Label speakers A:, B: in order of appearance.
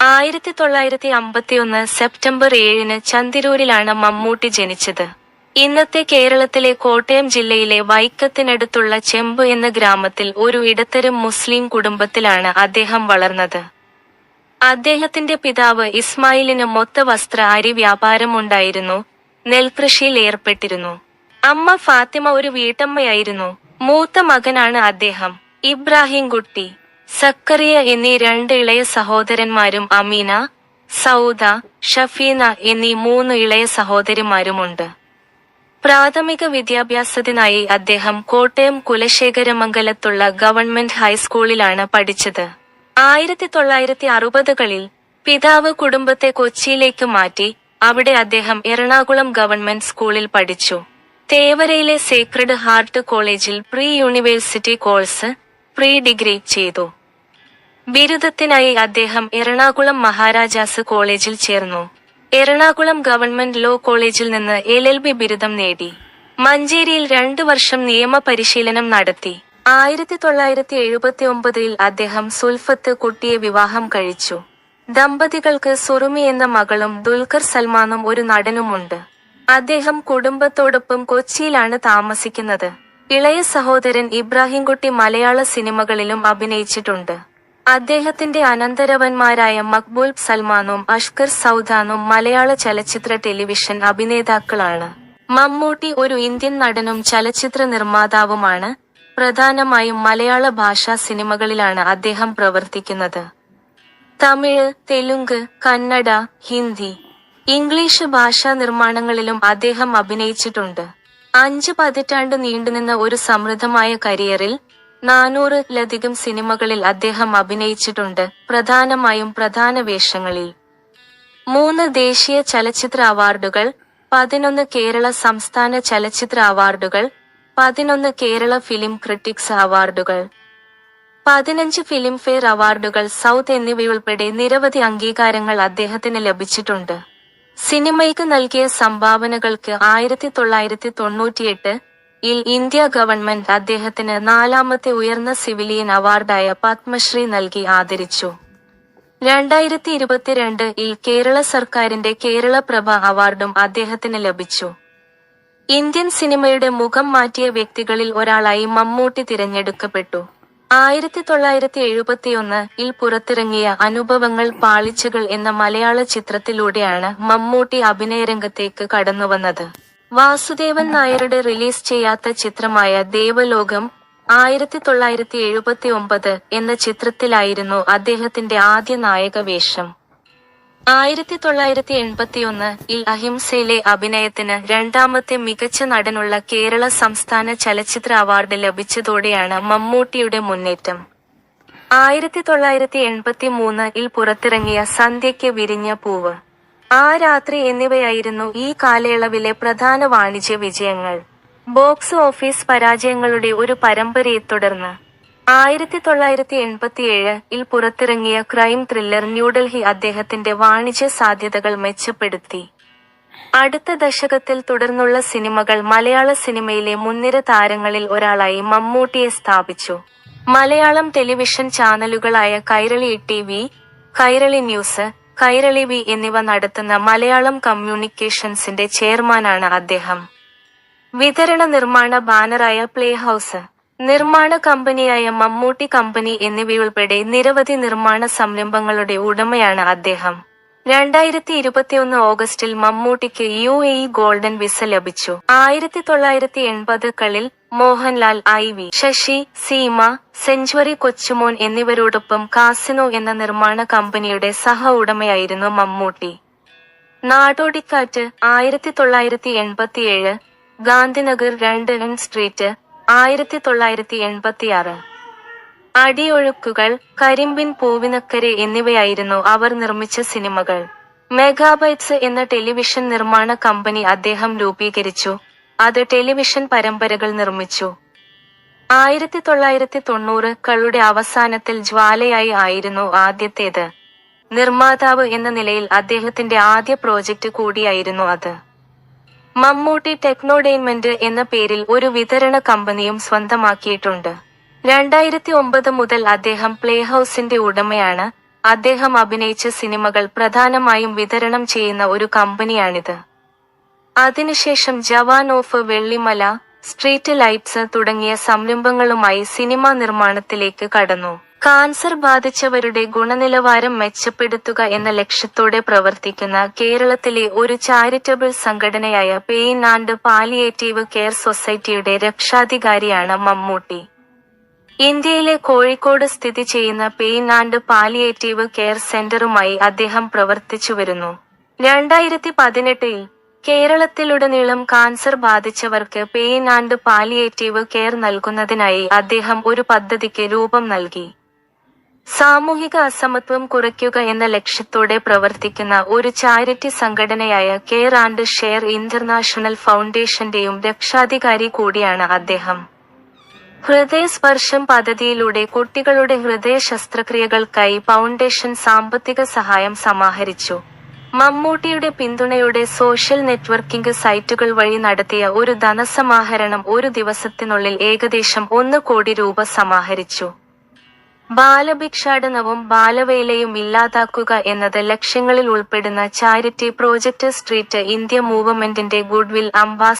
A: ആയിരത്തി തൊള്ളായിരത്തി അമ്പത്തിയൊന്ന് സെപ്റ്റംബർ ഏഴിന് ചന്തിരൂരിലാണ് മമ്മൂട്ടി ജനിച്ചത്. ഇന്നത്തെ കേരളത്തിലെ കോട്ടയം ജില്ലയിലെ വൈക്കത്തിനടുത്തുള്ള ചെമ്പ് എന്ന ഗ്രാമത്തിൽ ഒരു ഇടത്തരം മുസ്ലിം കുടുംബത്തിലാണ് അദ്ദേഹം വളർന്നത്. അദ്ദേഹത്തിന്റെ പിതാവ് ഇസ്മായിലിന് മൊത്ത വസ്ത്ര അരി വ്യാപാരമുണ്ടായിരുന്നു നെൽകൃഷിയിൽ ഏർപ്പെട്ടിരുന്നു. അമ്മ ഫാത്തിമ ഒരു വീട്ടമ്മയായിരുന്നു മൂത്ത മകനാണ് അദ്ദേഹം ഇബ്രാഹിം കുട്ടി സക്കറിയ എന്നീ രണ്ട് ഇളയ സഹോദരന്മാരും അമീന സൗദ ഷഫീന എന്നീ മൂന്ന് ഇളയ സഹോദരിമാരുമുണ്ട്. പ്രാഥമിക വിദ്യാഭ്യാസത്തിനായി അദ്ദേഹം കോട്ടയം കുലശേഖരമംഗലത്തുള്ള ഗവൺമെന്റ് ഹൈസ്കൂളിലാണ് പഠിച്ചത്. ആയിരത്തി തൊള്ളായിരത്തി അറുപതുകളിൽ പിതാവ് കുടുംബത്തെ കൊച്ചിയിലേക്ക് മാറ്റി അവിടെ അദ്ദേഹം എറണാകുളം ഗവൺമെന്റ് സ്കൂളിൽ പഠിച്ചു. തേവരയിലെ സേക്രഡ് ഹാർട്ട് കോളേജിൽ pre university course pre degree ചെയ്തു. ബിരുദത്തിനായി അദ്ദേഹം എറണാകുളം മഹാരാജാസ് കോളേജിൽ ചേർന്നു. എറണാകുളം ഗവൺമെന്റ് ലോ കോളേജിൽ നിന്ന് എൽ എൽ ബി ബിരുദം നേടി. മഞ്ചേരിയിൽ രണ്ടു വർഷം നിയമ പരിശീലനം നടത്തി. ആയിരത്തി തൊള്ളായിരത്തി എഴുപത്തി ഒമ്പതിൽ അദ്ദേഹം സുൽഫത്ത് കുട്ടിയെ വിവാഹം കഴിച്ചു. ദമ്പതികൾക്ക് സുറുമി എന്ന മകളും ദുൽഖർ സൽമാനും ഒരു നടനുമുണ്ട്. അദ്ദേഹം കുടുംബത്തോടൊപ്പം കൊച്ചിയിലാണ് താമസിക്കുന്നത്. ഇളയ സഹോദരൻ ഇബ്രാഹിംകുട്ടി മലയാള സിനിമകളിലും അഭിനയിച്ചിട്ടുണ്ട്. അദ്ദേഹത്തിന്റെ അനന്തരവന്മാരായ മക്ബൂൽ സൽമാനും അഷ്കർ സൗദാനും മലയാള ചലച്ചിത്ര ടെലിവിഷൻ അഭിനേതാക്കളാണ്. മമ്മൂട്ടി ഒരു ഇന്ത്യൻ നടനും ചലച്ചിത്ര നിർമ്മാതാവുമാണ്. പ്രധാനമായും മലയാള ഭാഷാ സിനിമകളിലാണ് അദ്ദേഹം പ്രവർത്തിക്കുന്നത്. തമിഴ് തെലുങ്ക് കന്നഡ ഹിന്ദി ഇംഗ്ലീഷ് ഭാഷാ നിർമ്മാണങ്ങളിലും അദ്ദേഹം അഭിനയിച്ചിട്ടുണ്ട്. അഞ്ച് പതിറ്റാണ്ട് നീണ്ടുനിന്ന ഒരു സമൃദ്ധമായ കരിയറിൽ നാനൂറിലധികം സിനിമകളിൽ അദ്ദേഹം അഭിനയിച്ചിട്ടുണ്ട് പ്രധാനമായും പ്രധാന വേഷങ്ങളിൽ. മൂന്ന് ദേശീയ ചലച്ചിത്ര അവാർഡുകൾ പതിനൊന്ന് കേരള സംസ്ഥാന ചലച്ചിത്ര അവാർഡുകൾ പതിനൊന്ന് കേരള ഫിലിം ക്രിട്ടിക്സ് അവാർഡുകൾ. പതിനഞ്ച് ഫിലിംഫെയർ അവാർഡുകൾ സൗത്ത് എന്നിവയുൾപ്പെടെ നിരവധി അംഗീകാരങ്ങൾ അദ്ദേഹത്തിന് ലഭിച്ചിട്ടുണ്ട്. സിനിമയ്ക്ക് നൽകിയ സംഭാവനകൾക്ക് ആയിരത്തി തൊള്ളായിരത്തി തൊണ്ണൂറ്റിയെട്ട് ഇൽ ഇന്ത്യ ഗവൺമെന്റ് അദ്ദേഹത്തിന് നാലാമത്തെ ഉയർന്ന സിവിലിയൻ അവാർഡായ പത്മശ്രീ നൽകി ആദരിച്ചു. രണ്ടായിരത്തി ഇരുപത്തിരണ്ട് ഇൽ കേരള സർക്കാരിന്റെ കേരള പ്രഭ അവാർഡും അദ്ദേഹത്തിന് ലഭിച്ചു. ഇന്ത്യൻ സിനിമയുടെ മുഖം മാറ്റിയ വ്യക്തികളിൽ ഒരാളായി മമ്മൂട്ടി തിരഞ്ഞെടുക്കപ്പെട്ടു. ആയിരത്തി തൊള്ളായിരത്തി എഴുപത്തിയൊന്ന് ഇൽ പുറത്തിറങ്ങിയ അനുഭവങ്ങൾ പാളിച്ചകൾ എന്ന മലയാള ചിത്രത്തിലൂടെയാണ് മമ്മൂട്ടി അഭിനയരംഗത്തേക്ക് കടന്നുവന്നത്. വാസുദേവൻ നായരുടെ റിലീസ് ചെയ്യാത്ത ചിത്രമായ ദേവലോകം ആയിരത്തി തൊള്ളായിരത്തി എഴുപത്തി ഒമ്പത് എന്ന ചിത്രത്തിലായിരുന്നു അദ്ദേഹത്തിന്റെ ആദ്യ നായക വേഷം. ആയിരത്തി തൊള്ളായിരത്തി എൺപത്തിയൊന്ന് ഇൽ അഹിംസയിലെ അഭിനയത്തിന് രണ്ടാമത്തെ മികച്ച നടനുള്ള കേരള സംസ്ഥാന ചലച്ചിത്ര അവാർഡ് ലഭിച്ചതോടെയാണ് മമ്മൂട്ടിയുടെ മുന്നേറ്റം. ആയിരത്തി തൊള്ളായിരത്തി എൺപത്തി മൂന്ന് ഇൽ പുറത്തിറങ്ങിയ സന്ധ്യയ്ക്ക് വിരിഞ്ഞ പൂവ്. ആ രാത്രി എന്നിവയായിരുന്നു ഈ കാലയളവിലെ പ്രധാന വാണിജ്യ വിജയങ്ങൾ. ബോക്സ് ഓഫീസ് പരാജയങ്ങളുടെ ഒരു പരമ്പരയെ തുടർന്ന് ആയിരത്തി തൊള്ളായിരത്തി എൺപത്തിയേഴ് ഇൽ പുറത്തിറങ്ങിയ ക്രൈം ത്രില്ലർ ന്യൂഡൽഹി അദ്ദേഹത്തിന്റെ വാണിജ്യ സാധ്യതകൾ മെച്ചപ്പെടുത്തി. അടുത്ത ദശകത്തിൽ തുടർന്നുള്ള സിനിമകൾ മലയാള സിനിമയിലെ മുൻനിര താരങ്ങളിൽ ഒരാളായി മമ്മൂട്ടിയെ സ്ഥാപിച്ചു. Malayalam television ചാനലുകളായ Kairali T V Kairali news Kairali V എന്നിവ നടത്തുന്ന മലയാളം കമ്മ്യൂണിക്കേഷൻസിന്റെ ചെയർമാനാണ് അദ്ദേഹം. വിതരണ നിർമ്മാണ ബാനറായ പ്ലേ ഹൗസ് നിർമ്മാണ കമ്പനിയായ മമ്മൂട്ടി കമ്പനി എന്നിവയുൾപ്പെടെ നിരവധി നിർമ്മാണ സംരംഭങ്ങളുടെ ഉടമയാണ് അദ്ദേഹം. രണ്ടായിരത്തി ഇരുപത്തിയൊന്ന് ഓഗസ്റ്റിൽ മമ്മൂട്ടിക്ക് യു എ ഗോൾഡൻ വിസ ലഭിച്ചു. ആയിരത്തി തൊള്ളായിരത്തി എൺപതുകളിൽ Mohanlal I V Sasi Seema Century Kochumon എന്നിവരോടൊപ്പം കാസിനോ എന്ന നിർമ്മാണ കമ്പനിയുടെ സഹ ഉടമയായിരുന്നു മമ്മൂട്ടി. നാടോടിക്കാറ്റ് ആയിരത്തി തൊള്ളായിരത്തി എൺപത്തിയേഴ് ഗാന്ധിനഗർ രണ്ട് എൻ സ്ട്രീറ്റ് ആയിരത്തി തൊള്ളായിരത്തി എൺപത്തിയാറ് അടിയൊഴുക്കുകൾ കരിമ്പിൻ പൂവിനക്കരെ എന്നിവയായിരുന്നു അവർ നിർമ്മിച്ച സിനിമകൾ. മെഗാബൈറ്റ്സ് എന്ന ടെലിവിഷൻ നിർമ്മാണ കമ്പനി അദ്ദേഹം രൂപീകരിച്ചു. അത് ടെലിവിഷൻ പരമ്പരകൾ നിർമ്മിച്ചു. ആയിരത്തി തൊള്ളായിരത്തി തൊണ്ണൂറ് കളുടെ അവസാനത്തിൽ ജ്വാലയായി ആയിരുന്നു ആദ്യത്തേത്. നിർമ്മാതാവ് എന്ന നിലയിൽ അദ്ദേഹത്തിന്റെ ആദ്യ പ്രോജക്റ്റ് കൂടിയായിരുന്നു അത്. മമ്മൂട്ടി ടെക്നോഡെയിൻമെന്റ് എന്ന പേരിൽ ഒരു വിതരണ കമ്പനിയും സ്വന്തമാക്കിയിട്ടുണ്ട്. രണ്ടായിരത്തി ഒമ്പത് മുതൽ അദ്ദേഹം പ്ലേ ഹൗസിന്റെ ഉടമയാണ്. അദ്ദേഹം അഭിനയിച്ച സിനിമകൾ പ്രധാനമായും വിതരണം ചെയ്യുന്ന ഒരു കമ്പനിയാണിത്. അതിനുശേഷം Jawan of Vellimala Street Lights തുടങ്ങിയ സംരംഭങ്ങളുമായി സിനിമാ നിർമ്മാണത്തിലേക്ക് കടന്നു. കാൻസർ ബാധിച്ചവരുടെ ഗുണനിലവാരം മെച്ചപ്പെടുത്തുക എന്ന ലക്ഷ്യത്തോടെ പ്രവർത്തിക്കുന്ന കേരളത്തിലെ ഒരു ചാരിറ്റബിൾ സംഘടനയായ പെയിൻ ആൻഡ് പാലിയേറ്റീവ് കെയർ സൊസൈറ്റിയുടെ രക്ഷാധികാരിയാണ് മമ്മൂട്ടി. ഇന്ത്യയിലെ കോഴിക്കോട് സ്ഥിതി ചെയ്യുന്ന പെയിൻ ആൻഡ് പാലിയേറ്റീവ് കെയർ സെന്ററുമായി അദ്ദേഹം പ്രവർത്തിച്ചു വരുന്നു രണ്ടായിരത്തി പതിനെട്ടിൽ കേരളത്തിലുടനീളം കാൻസർ ബാധിച്ചവർക്ക് പെയിൻ ആൻഡ് പാലിയേറ്റീവ് കെയർ നൽകുന്നതിനായി അദ്ദേഹം ഒരു പദ്ധതിക്ക് രൂപം നൽകി. സാമൂഹിക അസമത്വം കുറയ്ക്കുക എന്ന ലക്ഷ്യത്തോടെ പ്രവർത്തിക്കുന്ന ഒരു ചാരിറ്റി സംഘടനയായ കെയർ ആൻഡ് ഷെയർ ഇന്റർനാഷണൽ ഫൗണ്ടേഷന്റെയും രക്ഷാധികാരി കൂടിയാണ് അദ്ദേഹം. ഹൃദയസ്പർശം പദ്ധതിയിലൂടെ കുട്ടികളുടെ ഹൃദയ ശസ്ത്രക്രിയകൾക്കായി ഫൗണ്ടേഷൻ സാമ്പത്തിക സഹായം സമാഹരിച്ചു. മമ്മൂട്ടിയുടെ പിന്തുണയോടെ സോഷ്യൽ നെറ്റ്വർക്കിംഗ് സൈറ്റുകൾ വഴി നടത്തിയ ഒരു ധനസമാഹരണം ഒരു ദിവസത്തിനുള്ളിൽ ഏകദേശം ഒന്ന് കോടി രൂപ സമാഹരിച്ചു. ബാലഭിക്ഷാടനവും ബാലവേലയും ഇല്ലാതാക്കുക എന്നത് ലക്ഷ്യങ്ങളിൽ ഉൾപ്പെടുന്ന ചാരിറ്റി പ്രോജക്ട് സ്ട്രീറ്റ് ഇന്ത്യ മൂവ്മെന്റിന്റെ ഗുഡ്വിൽ അംബാസ്